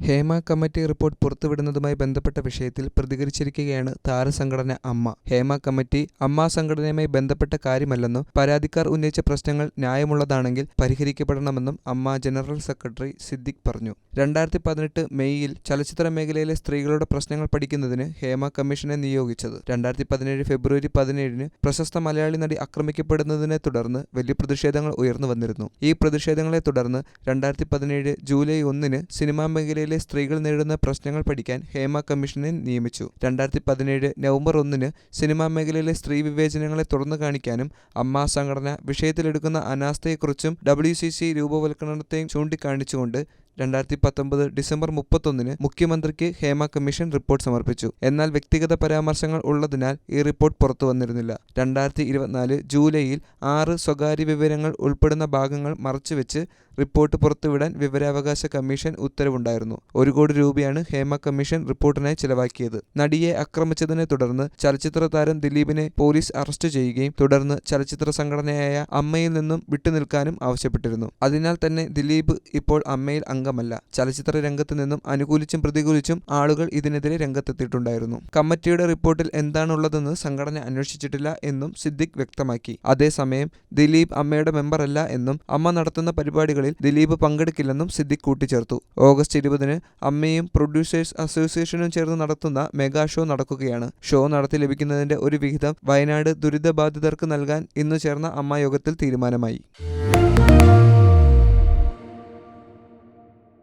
Hema committee report പുറത്തുവിടുന്നതുമായി ബന്ധപ്പെട്ട വിഷയത്തിൽ പ്രതികരിച്ചിരിക്കുകയാണ് താരസംഘടന അമ്മ. ഹേമ കമ്മിറ്റി അമ്മ സംഘടനയുമായി ബന്ധപ്പെട്ട കാര്യമല്ലെന്നും പരാതിക്കാർ ഉന്നയിച്ച പ്രശ്നങ്ങൾ ന്യായമുള്ളതാണെങ്കിൽ പരിഹരിക്കപ്പെടണമെന്നും അമ്മ ജനറൽ സെക്രട്ടറി സിദ്ദിഖ് പറഞ്ഞു. രണ്ടായിരത്തി പതിനെട്ട് മെയ്യിൽ ചലച്ചിത്ര മേഖലയിലെ സ്ത്രീകളുടെ പ്രശ്നങ്ങൾ പഠിക്കുന്നതിന് ഹേമ കമ്മീഷനെ നിയോഗിച്ചത്. രണ്ടായിരത്തി പതിനേഴ് ഫെബ്രുവരി പതിനേഴിന് പ്രശസ്ത മലയാളി നടി ആക്രമിക്കപ്പെടുന്നതിനെ തുടർന്ന് വലിയ പ്രതിഷേധങ്ങൾ ഉയർന്നു വന്നിരുന്നു. ഈ പ്രതിഷേധങ്ങളെ തുടർന്ന് രണ്ടായിരത്തി പതിനേഴ് ജൂലൈ ഒന്നിന് സിനിമാ മേഖലയിലെ സ്ത്രീകൾ നേരിടുന്ന പ്രശ്നങ്ങൾ പഠിക്കാൻ ഹേമ കമ്മീഷനെ നിയമിച്ചു. രണ്ടായിരത്തി പതിനേഴ് നവംബർ ഒന്നിന് സിനിമാ മേഖലയിലെ സ്ത്രീ വിവേചനങ്ങളെ തുറന്നു കാണിക്കാനും അമ്മ സംഘടന വിഷയത്തിലെടുക്കുന്ന അനാസ്ഥയെക്കുറിച്ചും ഡബ്ല്യു സി സി രൂപവൽക്കരണത്തെയും ചൂണ്ടിക്കാണിച്ചുകൊണ്ട് രണ്ടായിരത്തി പത്തൊമ്പത് ഡിസംബർ മുപ്പത്തൊന്നിന് മുഖ്യമന്ത്രിക്ക് ഹേമ കമ്മീഷൻ റിപ്പോർട്ട് സമർപ്പിച്ചു. എന്നാൽ വ്യക്തിഗത പരാമർശങ്ങൾ ഉള്ളതിനാൽ ഈ റിപ്പോർട്ട് പുറത്തു വന്നിരുന്നില്ല. രണ്ടായിരത്തി ഇരുപത്തിനാല് ജൂലൈയിൽ ആറ് സ്വകാര്യ വിവരങ്ങൾ ഉൾപ്പെടുന്ന ഭാഗങ്ങൾ മറച്ചുവെച്ച് റിപ്പോർട്ട് പുറത്തുവിടാൻ വിവരാവകാശ കമ്മീഷൻ ഉത്തരവുണ്ടായിരുന്നു. ഒരു കോടി രൂപയാണ് ഹേമ കമ്മീഷൻ റിപ്പോർട്ടിനായി ചിലവാക്കിയത്. നടിയെ ആക്രമിച്ചതിനെ തുടർന്ന് ചലച്ചിത്ര താരം ദിലീപിനെ പോലീസ് അറസ്റ്റ് ചെയ്യുകയും തുടർന്ന് ചലച്ചിത്ര സംഘടനയായ അമ്മയിൽ നിന്നും വിട്ടുനിൽക്കാനും ആവശ്യപ്പെട്ടിരുന്നു. അതിനാൽ തന്നെ ദിലീപ് ഇപ്പോൾ അമ്മയിൽ അംഗമല്ല ചലച്ചിത്ര രംഗത്ത് നിന്നും അനുകൂലിച്ചും പ്രതികൂലിച്ചും ആളുകൾ ഇതിനെതിരെ രംഗത്തെത്തിയിട്ടുണ്ടായിരുന്നു. കമ്മിറ്റിയുടെ റിപ്പോർട്ടിൽ എന്താണുള്ളതെന്ന് സംഘടന അന്വേഷിച്ചിട്ടില്ല എന്നും സിദ്ദിഖ് വ്യക്തമാക്കി. അതേസമയം ദിലീപ് അമ്മയുടെ മെമ്പറല്ല എന്നും അമ്മ നടത്തുന്ന പരിപാടികളിൽ ദിലീപ് പങ്കെടുക്കില്ലെന്നും സിദ്ദിഖ് കൂട്ടിച്ചേർത്തു. ഓഗസ്റ്റ് ഇരുപതിന് അമ്മയും പ്രൊഡ്യൂസേഴ്സ് അസോസിയേഷനും ചേർന്ന് നടത്തുന്ന മെഗാ ഷോ നടക്കുകയാണ്. ഷോ നടത്തി ലഭിക്കുന്നതിന്റെ ഒരു വിഹിതം വയനാട് ദുരിതബാധിതർക്ക് നൽകാൻ ഇന്ന് ചേർന്ന അമ്മ യോഗത്തിൽ തീരുമാനമായി.